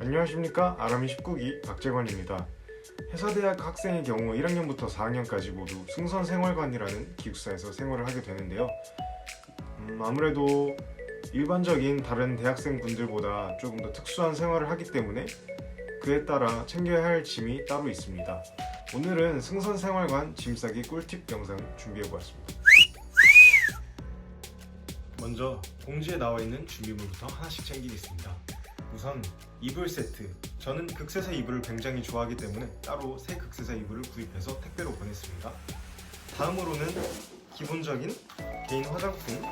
안녕하십니까 아람이 19기 박재관입니다. 해사대학 학생의 경우 1학년부터 4학년까지 모두 승선생활관이라는 기숙사에서 생활을 하게 되는데요. 음, 아무래도 일반적인 다른 대학생 분들보다 조금 더 특수한 생활을 하기 때문에 그에 따라 챙겨야 할 짐이 따로 있습니다. 오늘은 승선생활관 짐 싸기 꿀팁 영상 준비해 보았습니다. 먼저 공지에 나와 있는 준비물부터 하나씩 챙기겠습니다. 우선 이불 세트. 저는 극세사 이불을 굉장히 좋아하기 때문에 따로 새 극세사 이불을 구입해서 택배로 보냈습니다. 다음으로는 기본적인 개인 화장품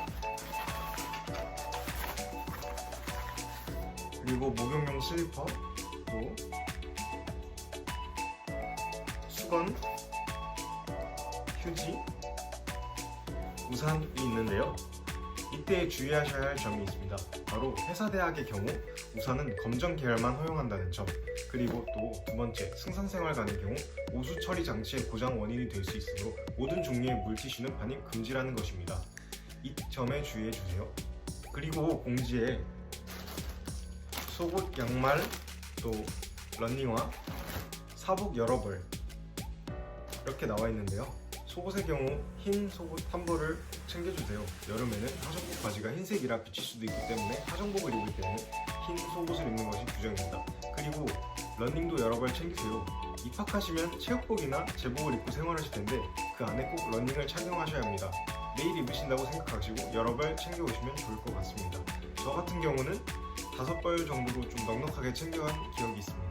그리고 목욕용 슬리퍼 또 수건 휴지 우산이 있는데요. 이때 주의하셔야 할 점이 있습니다. 바로 회사 대학의 경우 우선은 검정 계열만 허용한다는 점 그리고 또 두 번째 승선생활관의 경우 오수 처리 장치의 고장 원인이 될 수 있으므로 모든 종류의 물티슈는 반입 금지라는 것입니다. 이 점에 주의해 주세요. 그리고 공지에 속옷, 양말, 또 런닝화, 사복 여러 벌 이렇게 나와 있는데요. 속옷의 경우 흰 속옷 한 벌을 꼭 챙겨주세요. 여름에는 하정복 바지가 흰색이라 비칠 수도 있기 때문에 하정복을 입을 때는 흰 속옷을 입는 것이 규정입니다. 그리고 러닝도 여러 벌 챙기세요. 입학하시면 체육복이나 제복을 입고 생활하실 텐데 그 안에 꼭 러닝을 착용하셔야 합니다. 매일 입으신다고 생각하시고 여러 벌 챙겨오시면 좋을 것 같습니다. 저 같은 경우는 다섯 벌 정도로 좀 넉넉하게 챙겨간 기억이 있습니다.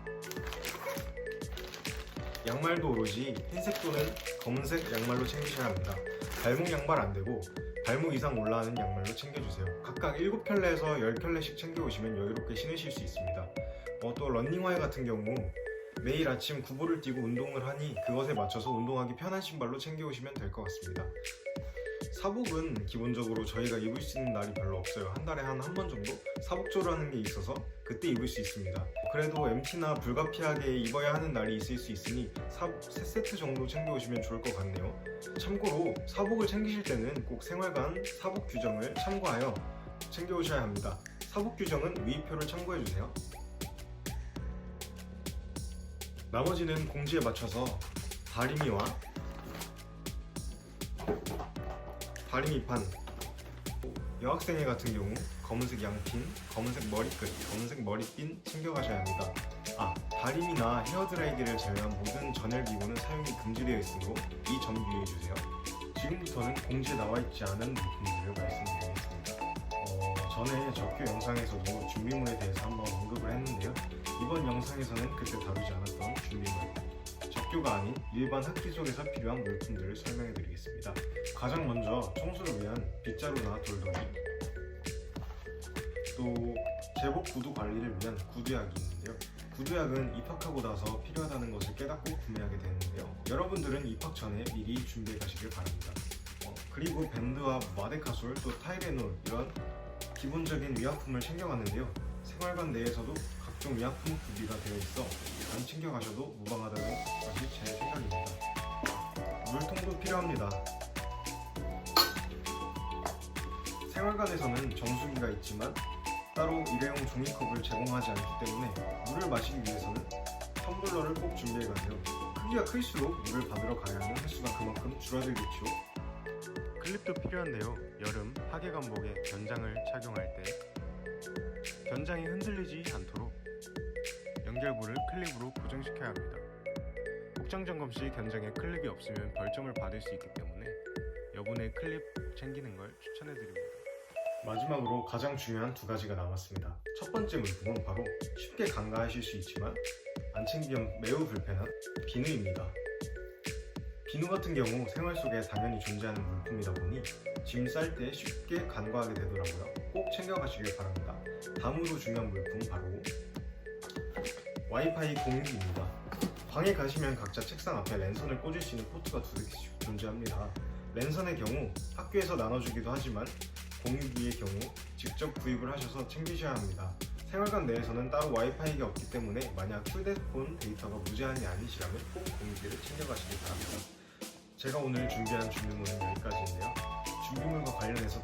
양말도 오로지 흰색 또는 검은색 양말로 챙기셔야 합니다. 발목 양말 안 되고 발목 이상 올라가는 양말로 챙겨주세요. 각각 7켤레에서 10켤레씩 챙겨오시면 여유롭게 신으실 수 있습니다. 어, 또 런닝화에 같은 경우 매일 아침 구보를 뛰고 운동을 하니 그것에 맞춰서 운동하기 편한 신발로 챙겨오시면 될 것 같습니다. 사복은 기본적으로 저희가 입을 수 있는 날이 별로 없어요. 한 달에 한 한 번 정도 사복조라는 게 있어서 그때 입을 수 있습니다. 그래도 MT나 불가피하게 입어야 하는 날이 있을 수 있으니 사복 3세트 정도 챙겨오시면 좋을 것 같네요. 참고로 사복을 챙기실 때는 꼭 생활관 사복 규정을 참고하여 챙겨오셔야 합니다. 사복 규정은 위표를 참고해주세요. 나머지는 공지에 맞춰서 다리미와 다리미판 여학생회 같은 경우 검은색 양핀, 검은색 머리끝, 검은색 머리핀 챙겨가셔야 합니다. 아, 다리미나 헤어드라이기를 제외한 모든 전열 기구는 사용이 금지되어 있으므로 이 점 유의해주세요. 지금부터는 공지에 나와 있지 않은 물품들을 말씀드리겠습니다. 어, 전에 적교 영상에서도 준비물에 대해서 한번 언급을 했는데요. 이번 영상에서는 그때 다루지 않았던 준비물, 적교가 아닌 일반 학기 속에서 필요한 물품들을 설명해 드리겠습니다. 가장 먼저 청소를 위한 빗자루나 돌돌이 또 제복 구두 관리를 위한 구두약이 있는데요. 구두약은 입학하고 나서 필요하다는 것을 깨닫고 구매하게 되는데요. 여러분들은 입학 전에 미리 준비해 가시길 바랍니다. 어, 그리고 밴드와 마데카솔 또 타이레놀 이런 기본적인 위약품을 챙겨갔는데요. 생활관 내에서도 각종 위약품 구비가 되어 있어 안 챙겨 가셔도 무방하다는 것이 제 생각입니다. 물통도 필요합니다. 생활관에서는 정수기가 있지만 따로 일회용 종이컵을 제공하지 않기 때문에 물을 마시기 위해서는 텀블러를 꼭 준비해 가세요. 크기가 클수록 물을 받으러 가야 하는 횟수가 그만큼 줄어들겠죠. 클립도 필요한데요. 여름 하계 관복에 견장을 착용할 때 견장이 흔들리지 않도록 연결부를 클립으로 고정시켜야 합니다. 복장 점검 시 견장에 클립이 없으면 벌점을 받을 수 있기 때문에 여분의 클립 챙기는 걸 추천해 드립니다. 마지막으로 가장 중요한 두 가지가 남았습니다. 첫 번째 물품은 바로 쉽게 간과하실 수 있지만 안 챙기면 매우 불편한 비누입니다. 비누 같은 경우 생활 속에 당연히 존재하는 물품이다 보니 짐 쌀 때 쉽게 간과하게 되더라고요. 꼭 챙겨가시길 바랍니다. 다음으로 중요한 물품 바로 와이파이 공유기입니다. 방에 가시면 각자 책상 앞에 랜선을 꽂을 수 있는 포트가 두 개씩 존재합니다. 랜선의 경우 학교에서 나눠주기도 하지만 공유기의 경우 직접 구입을 하셔서 챙기셔야 합니다. 생활관 내에서는 따로 와이파이가 없기 때문에 만약 휴대폰 데이터가 무제한이 아니시라면 꼭 공유기를 챙겨가시기 바랍니다. 제가 오늘 준비한 준비물은 여기까지인데요. 준비물과 관련해서